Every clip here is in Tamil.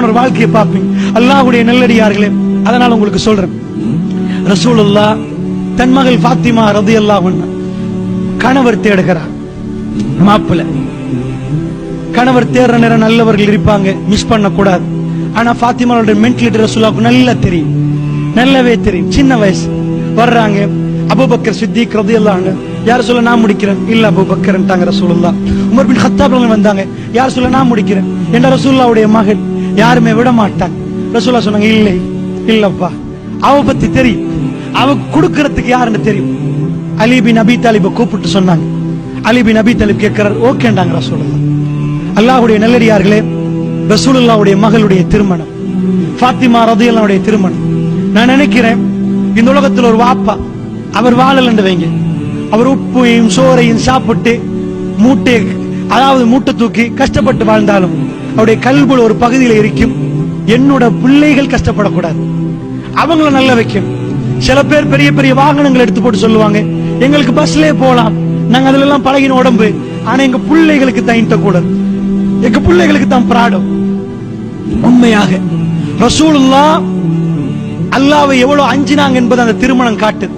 வித்தியாசமான ஒரு வாழ்க்கையை பார்ப்பீங்க அல்லாஹுடைய நல்லடியார்களே அதனால உங்களுக்கு சொல்றேன். ரசூலுல்லா தன் மகள் பாத்திமா ரதி அல்லாஹ் கணவர் தேடுகிறார். மாப்பிள்ளை. கணவர் தேடுற நேரம் நல்லவர்கள் இருப்பாங்க மிஸ் பண்ண கூடாது ஆனா பாத்திமாவோட மென்டலிட்டி ரசூலாவுக்கு நல்லா தெரியும். நல்லாவே தெரியும். சின்ன வயசு. வர்றாங்க. அபுபக்கர் சித்திக் ரதி அல்லாங்க யார் சொல்ல நான் முடிக்கிறேன்? இல்ல அபூபக்கர்ன்ட்டாங்க ரசூலுல்லாஹ். உமர் பின் ஹத்தாப் வந்தாங்க யார் சொல்ல நான் முடிக்கிறேன்? என்ற ரசூல்லாவுடைய மகள் யாருமே விட மாட்டாங்க. ரசூலா சொன்னாங்க இல்லை இல்லப்பா. அவ பத்தி தெரியும். அவ கொடுக்கறதுக்கு யாருன்னு தெரியும். அலிபின் அபி தாலிப கூப்பிட்டு சொன்னாங்க. அலிபின் அபி தாலிப் கேட்கிறார் ஓகேண்டாங்க ரசூலா அல்லாஹுடைய நல்லடியார்களே ரசூலுல்லாவுடைய மகளுடைய திருமணம் ஃபாத்திமா ரதியல்லாவுடைய திருமணம். நான் நினைக்கிறேன் இந்த உலகத்தில் ஒரு வாப்பா அவர் வாழலன்னு வைங்க. அவர் உப்பையும் சோறையும் சாப்பிட்டு மூட்டை அதாவது மூட்டை தூக்கி கஷ்டப்பட்டு வாழ்ந்தாலும் அவருடைய கல்புல ஒரு பகுதியில் இருக்கும். என்னோட பிள்ளைகள் கஷ்டப்படக்கூடாது. அவங்கள நல்ல வைக்கும் சில பேர் பெரிய பெரிய வாகனங்கள் எடுத்து போட்டு சொல்லுவாங்க எங்களுக்கு பஸ்லயே போகலாம். நாங்க அதுல எல்லாம் பழகின உடம்பு. ஆனா எங்க பிள்ளைகளுக்கு தான் கூடாது எங்க பிள்ளைகளுக்கு தான் பிராடம். உண்மையாக ரசூலுல்லா அல்லாவை எவ்வளவு அஞ்சினாங்க என்பது அந்த திருமணம் காட்டுது.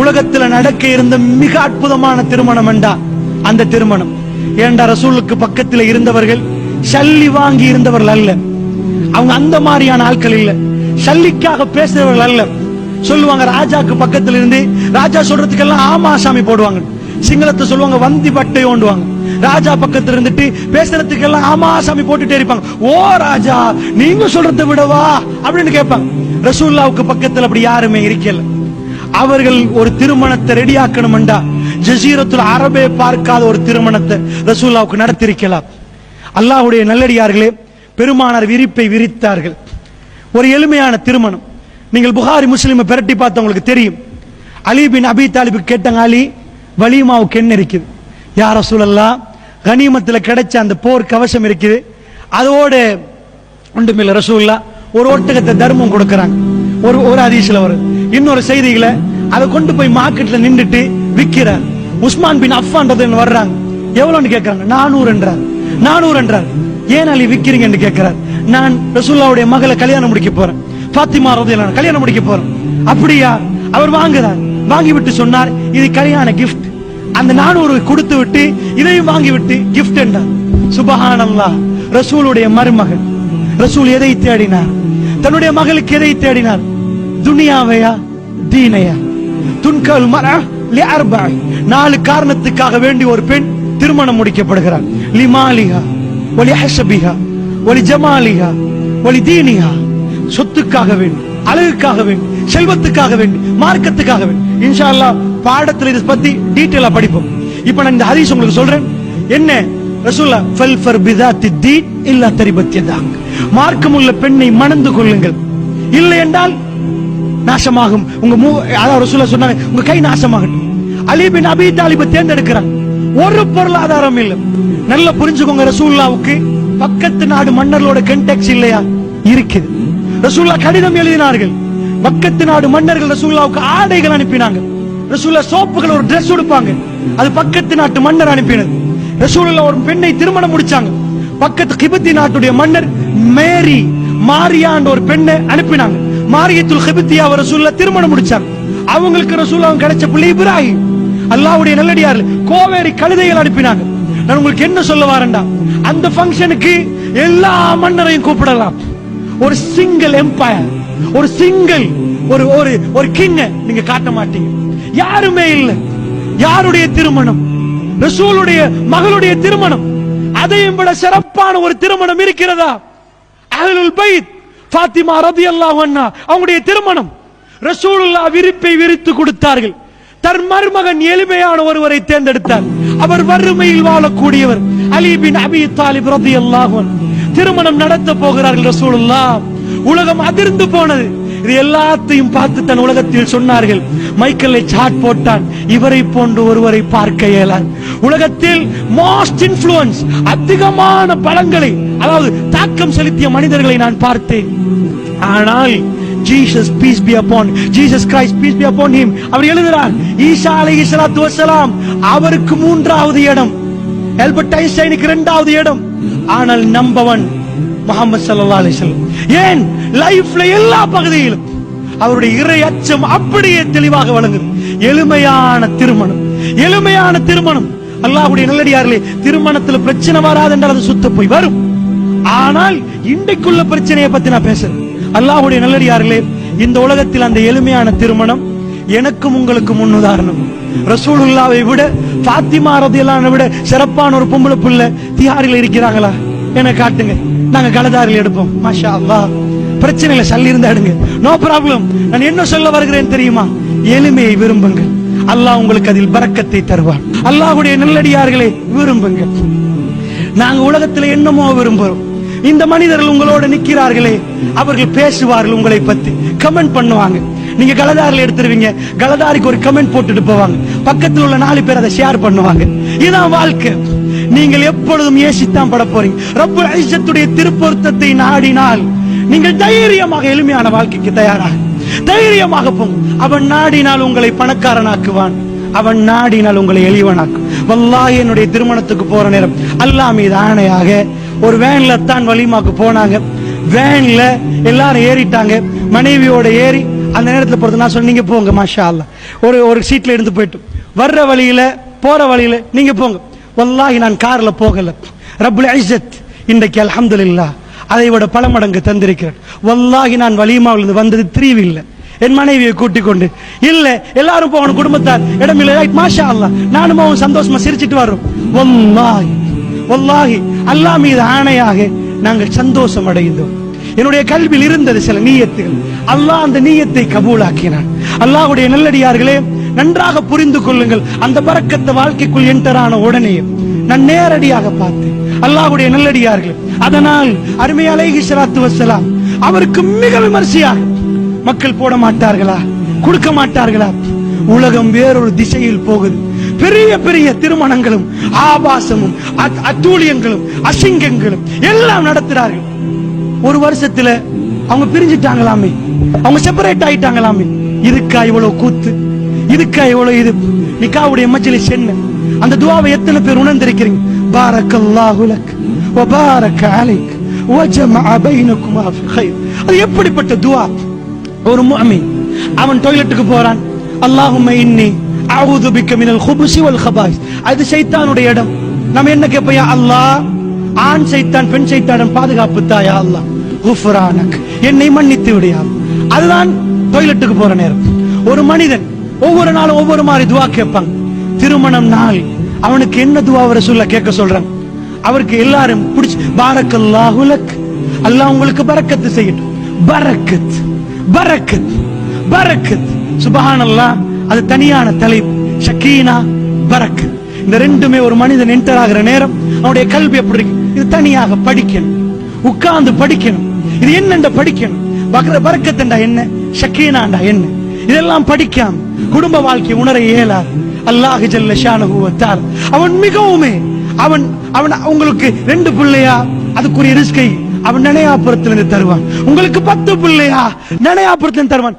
உலகத்துல நடக்க இருந்த மிக அற்புதமான திருமணம் என்றா அந்த திருமணம். ஏண்டா ரசூலுக்கு பக்கத்துல இருந்தவர்கள் சல்லி வாங்கி இருந்தவர்கள் அல்ல. அவங்க அந்த மாதிரியான ஆட்கள் இல்ல. சல்லிக்காக பேசுறவர்கள் அல்ல. சொல்லுவாங்க ராஜாக்கு பக்கத்துல இருந்து ராஜா சொல்றதுக்கெல்லாம் ஆமா சாமி போடுவாங்க. சிங்களத்தை சொல்லுவாங்க வந்தி பட்டை ஓண்டுவாங்க ராஜா பக்கத்துல இருந்துட்டு பேசுறதுக்கெல்லாம் ஆமா சாமி போட்டுட்டே இருப்பாங்க. ஓ ராஜா நீங்க சொல்றதை விடவா? அப்படின்னு கேட்பாங்க. ரசூல்லாவுக்கு பக்கத்துல அப்படி யாருமே இருக்கல. அவர்கள் ஒரு திருமணத்தை ரெடி ஆக்கணும்டா ஜசீரத்துல அரபே பார்க்காத ஒரு திருமணத்தை ரசூல்லாவுக்கு நடத்திருக்கலாம் அல்லாஹுடைய நல்லடியார்களே பெருமானார் விரிப்பை விரித்தார்கள். ஒரு எளிமையான திருமணம். நீங்கள் புகாரி முஸ்லீமை பிரட்டி பார்த்தவங்களுக்கு தெரியும். அலி பின் அபி தாலிபு கேட்டாங்க அலி வலிமாவுக்கு என்ன இருக்குது யார் சூழல்லா கனிமத்தில் கிடைச்ச அந்த போர் கவசம் இருக்குது. அதோட ஒன்றுமில்ல ரசூல்லா ஒரு ஒட்டகத்தை தர்மம் கொடுக்குறாங்க. ஒரு ஒரு அதிசயில் வரும் இன்னொரு செய்திகளை அதை கொண்டு போய் மார்க்கெட்டில் நின்றுட்டு விற்கிறார். உஸ்மான் பின் அஃபான்றது வர்றாங்க. எவ்வளோன்னு கேட்குறாங்க? நானூறு நானூறு என்றார். ஏன் அலி விக்கிறீங்கன்னு கேட்கிறார். நான் ரசூல்லாவுடைய மகளை கல்யாணம் முடிக்க போறேன். பாத்திமா ரதியல்லாஹு கல்யாணம் முடிக்க போறேன். அப்படியா? அவர் வாங்குறார். வாங்கி விட்டு சொன்னார் இது கல்யாண கிஃப்ட் அந்த நானூறு கொடுத்து விட்டு இதையும் வாங்கி விட்டு gift என்றார். சுபஹானல்லாஹ். ரசூலுடைய மருமகள். ரசூல் எதை தேடினார்? தன்னுடைய மகளுக்கு எதை தேடினார்? துனியாவையா? தீனையா? துன்கல் மர நாலு காரணத்துக்காக வேண்டி ஒரு பெண் திருமணம் முடிக்கப்படுகிறார் லிமாலிஹா ஒலி ஹஷபிஹா ஒலி ஜமாலிஹா ஒலி தீனிஹா சொத்துக்காக வேண்டி அழகுக்காக வேண்டி செல்வத்துக்காக வேண்டி மார்க்கத்துக்காக வேண்டி இன்ஷா அல்லாஹ் பாடத்துல இதை பத்தி டீட்டெயிலா படிப்போம். இப்ப நான் இந்த ஹதீஸ் உங்களுக்கு சொல்றேன். என்ன? ரசூல்லா ஃபல் ஃபர் பிதாத்தி தீன் இல்லா தரிபத்தியதாங்க மார்க்கமுள்ள பெண்ணை மணந்து கொள்ளுங்கள். இல்லை என்றால் நாசமாகும். உங்க மூ அதாவது ரசூல்லா சொன்னாங்க உங்க கை நாசமாகட்டும். அலிபின் அபி தாலிபை தேர்ந்தெடுக்கிறான். ஒரு பொருளாதாரம் இல்லை. நல்லா புரிஞ்சுக்கோங்க ரசூல்லாவுக்கு பக்கத்து நாடு மன்னர்களோட கண்டெக்ஸ் இல்லையா? இருக்குது. ரசூல்லா கடிதம் எழுதினார்கள். பக்கத்து நாடு மன்னர்கள் ரசூல்லாவுக்கு ஆடைகள் அனுப்பினாங்க. ரசூல்லா சோப்புகள் ஒரு ட்ரெஸ் உடுப்பாங்க. அது பக்கத்து நாட்டு மன்னர் அனுப்பினது. ரசூல்லா ஒரு பெண்ணை திருமணம் முடிச்சாங்க. பக்கத்து கிபத்தி நாட்டுடைய மன்னர் மேரி மாரியான்ற ஒரு பெண்ணை அனுப்பினாங்க. மாரியத்துல் கிபத்தியா ரசூல்லா திருமணம் முடிச்சாங்க. அவங்களுக்கு ரசூல்லாவும் கிடைச்ச பிள்ளை இப்ராஹிம். அல்லாவுடைய நல்லடியார் கோவேரி கழுதைகள் அனுப்பினாங்க. நான் உங்களுக்கு என்ன சொல்ல வரேன்டா? அந்த ஃபங்க்ஷனுக்கு எல்லா மன்னரையும் கூப்பிடலாம். ஒரு சிங்கிள் எம்பயர் ஒரு சிங்கிள் ஒரு ஒரு ஒரு கிங்க நீங்க காட்ட மாட்டீங்க. யாருமே இல்ல. யாருடைய திருமணம்? ரசூலுடைய மகளுடைய திருமணம். அதையும் விட சிறப்பான ஒரு திருமணம் இருக்கிறதா? அஹ்லுல் பைத் ஃபாத்திமா ரதியல்லாஹு அன்ஹா அவங்களுடைய திருமணம். ரசூலுல்லாஹ் விரிப்பை விரித்து கொடுத்தார்கள். தன் மருமகன் எளிமையான ஒருவரை தேர்ந்தெடுத்தார். அவர் வறுமையில் வாழக்கூடியவர். அலி பின் அபி தாலிப் ரதி அல்லாஹன் திருமணம் நடத்த போகிறார்கள் ரசூலுல்லா. உலகம் அதிர்ந்து போனது. இது எல்லாத்தையும் பார்த்து தன் உலகத்தில் சொன்னார்கள். மைக்கேலை சாட் போட்டான். இவரை போன்று ஒருவரை பார்க்க இயலார் உலகத்தில் மோஸ்ட் இன்ஃப்ளூயன்ஸ் அதிகமான பலங்களை அதாவது தாக்கம் செலுத்திய மனிதர்களை நான் பார்த்தேன். ஆனால் Jesus peace be upon Jesus Christ peace be upon him அவர் எழுதுறார் ஈசா அலைஹிஸ்ஸலாத்து வஸலாம் அவருக்கு மூன்றாவது இடம். ஆல்பர்ட் ஐன்ஸ்டைனுக்கு இரண்டாவது இடம். ஆனால் நம்பவன் முகமது சல்லா அலிஸ்லாம் ஏன்? லைஃப்ல எல்லா பகுதியிலும் அவருடைய இறை அச்சம் அப்படியே தெளிவாக வழங்குது. எளிமையான திருமணம். எளிமையான திருமணம். அல்லாஹுடைய நல்லடியார்களே திருமணத்துல பிரச்சனை வராது என்றால் அது சுத்த போய் வரும். ஆனால் இன்றைக்குள்ள பிரச்சனையை பத்தி நான் பேசுறேன். அல்லாஹுடைய நல்லடியார்களே இந்த உலகத்தில் அந்த எளிமையான திருமணம் எனக்கும் உங்களுக்கு முன்னுதாரணம் ரசூலுல்லாவை விட பாத்திமா ரதியலான விட சிறப்பான ஒரு பொம்பளை புள்ள தியாரில் இருக்கிறாங்களா? என காட்டுங்க. நாங்க கலதாரில் எடுப்போம். மாஷா அல்லாஹ். பிரச்சனைகளை சல்லி இருந்தாடுங்க நோ ப்ராப்ளம் நான் என்ன சொல்ல வருகிறேன் தெரியுமா? எளிமையை விரும்புங்கள். அல்லாஹ் உங்களுக்கு அதில் பறக்கத்தை தருவார். அல்லாஹ்வுடைய நல்லடியார்களை விரும்புங்க நாங்க உலகத்துல என்னமோ விரும்புறோம். இந்த மனிதர்கள் உங்களோட நிக்கிறார்களே அவர்கள் பேசுவார்கள் உங்களை பத்தி. கமெண்ட் பண்ணுவாங்க. நீங்க கலதாரில் எடுத்துருவீங்க. கலதாரிக்கு ஒரு கமெண்ட் போட்டுட்டு போவாங்க. பக்கத்தில் உள்ள நாலு பேர் அதை ஷேர் பண்ணுவாங்க. இதான் வாழ்க்கை. நீங்கள் எப்பொழுதும் ஏசித்தான் பட போறீங்க. ரப்பு ஐசத்துடைய திருப்பொருத்தத்தை நாடினால் நீங்கள் தைரியமாக எளிமையான வாழ்க்கைக்கு தயாராக. தைரியமாக போங்க. அவன் நாடினால் உங்களை பணக்காரனாக்குவான். அவன் நாடினால் உங்களை எளிவனாக்கும் வல்லாஹி என்னுடைய திருமணத்துக்கு போற நேரம் அல்லாஹ் மீது ஆணையாக ஒரு வேன்ல தான் வலிமாக்கு போனாங்க. வேன்ல எல்லாரும் ஏறிட்டாங்க. மனைவியோட ஏறி அந்த நேரத்தில் பொறுத்து நான் சொன்னீங்க போங்க மாஷா அல்ல ஒரு ஒரு சீட்ல இருந்து போயிட்டு வர்ற வழியில போற வழியில நீங்க போங்க. வல்லாகி நான் கார்ல போகல. ரபுல் ஐசத் இன்றைக்கு அலமதுல்லா அதை விட பல மடங்கு தந்திருக்கிறேன் வல்லாகி நான் வலிமாவில் வந்தது திரிவில்லை. என் மனைவியை கூட்டிக் கொண்டு இல்ல எல்லாரும் போகணும் குடும்பத்தார். இடம் இல்ல மாஷா அல்லா நானும் அவன் சந்தோஷமா சிரிச்சிட்டு வர்றோம். ஒல்லாஹி ஒல்லாஹி அல்லாஹ் மீது ஆணையாக நாங்கள் சந்தோஷம் அடைந்தோம். என்னுடைய கல்வியில் இருந்தது சில நீயத்துகள். அல்லாஹ் அந்த நீயத்தை கபூலாக்கினான். அல்லாஹ்வுடைய நல்லடியார்களே நன்றாக புரிந்து கொள்ளுங்கள். அந்த பறக்கத்த வாழ்க்கைக்குள் என்டரான உடனே நான் நேரடியாக பார்த்தேன். அல்லாஹ்வுடைய நல்லடியார்கள் அதனால் அருமை அலைஹி ஸலாத்து அவருக்கு மிக விமர்சையாக மக்கள் போட மாட்டார்களா? கொடுக்க மாட்டார்களா? உலகம் வேறொரு திசையில் போகுது. பெரிய பெரிய திருமணங்களும் ஆபாசமும் அத்- அத்தூழியங்களும் அசிங்கங்களும் எல்லாம் நடத்துறார்கள். ஒரு வருஷத்துல அவங்க பிரிஞ்சிட்டாங்களாமே. அவங்க செப்பரேட் ஆயிட்டாங்களாமே. இதுக்கா இவ்வளவு கூத்து? இதுக்கா இவ்வளவு இது? நிக்காவுடைய மச்சலி சென்ன அந்த துவாவை எத்தனை பேர் உணர்ந்திருக்கிறீங்க? பாரக்கல்லாஹு லக் வபாரக அலைக் வஜமஅ பைனகுமா ஃபி கைர். அது எப்படிப்பட்ட துவா? ஒரு முஅமின் அவன் டாய்லெட்டுக்கு போறான். அல்லாஹும்ம இன்னி அஊது பிக்க மினல் குபுசி வல் கபாயிஸ் அது சைத்தானுடைய இடம். நம்ம என்ன கேட்போம்? அல்லாஹ் ஆண் சைத்தான் பெண் சைத்தானிடம் பாதுகாப்பு தாயா அல்லாஹ்? குஃப்ரானக். என்னை மன்னித்து விடையா அதுதான் டாய்லெட்டுக்கு போற நேரம். ஒரு மனிதன் ஒவ்வொரு நாளும் ஒவ்வொரு மாதிரி துவா கேட்பாங்க திருமணம் நாள். அவனுக்கு என்ன துவா வர சொல்ல கேட்க சொல்றாங்க அவருக்கு எல்லாரும் பிடிச்சி பாரக்கல்லாஹு அல்லாஹுலக் அல்லாஹ் உங்களுக்கு பரக்கத்து செய்யட்டும். பரக்கத் பரக்கத் பரக்கத். சுபஹானல்லாஹ் அது தனியான தலைப்பு. ஷக்கீனா பரக்கத். இந்த ரெண்டுமே ஒரு மனிதன் என்டர் ஆகிற நேரம் அவனுடைய கல்வி எப்படி இருக்கு? இது தனியாக படிக்கணும். உட்கார்ந்து படிக்கணும். இது என்னண்ட படிக்கணும்? பக்ர பரக்கத்தண்டா என்ன? ஷக்கீனாண்டா என்ன? இதெல்லாம் படிக்காம குடும்ப வாழ்க்கை உணர இயலாது. அல்லாஹ் ஜல்ல ஷானஹு அவன் மிகவுமே அவன் அவன் உங்களுக்கு ரெண்டு பிள்ளையா? அதுக்குரிய ரிஸ்கை அவன் நினையாபுரத்திலிருந்து தருவான். உங்களுக்கு பத்து பிள்ளையா? நினையாபுரத்திலிருந்து தருவான்.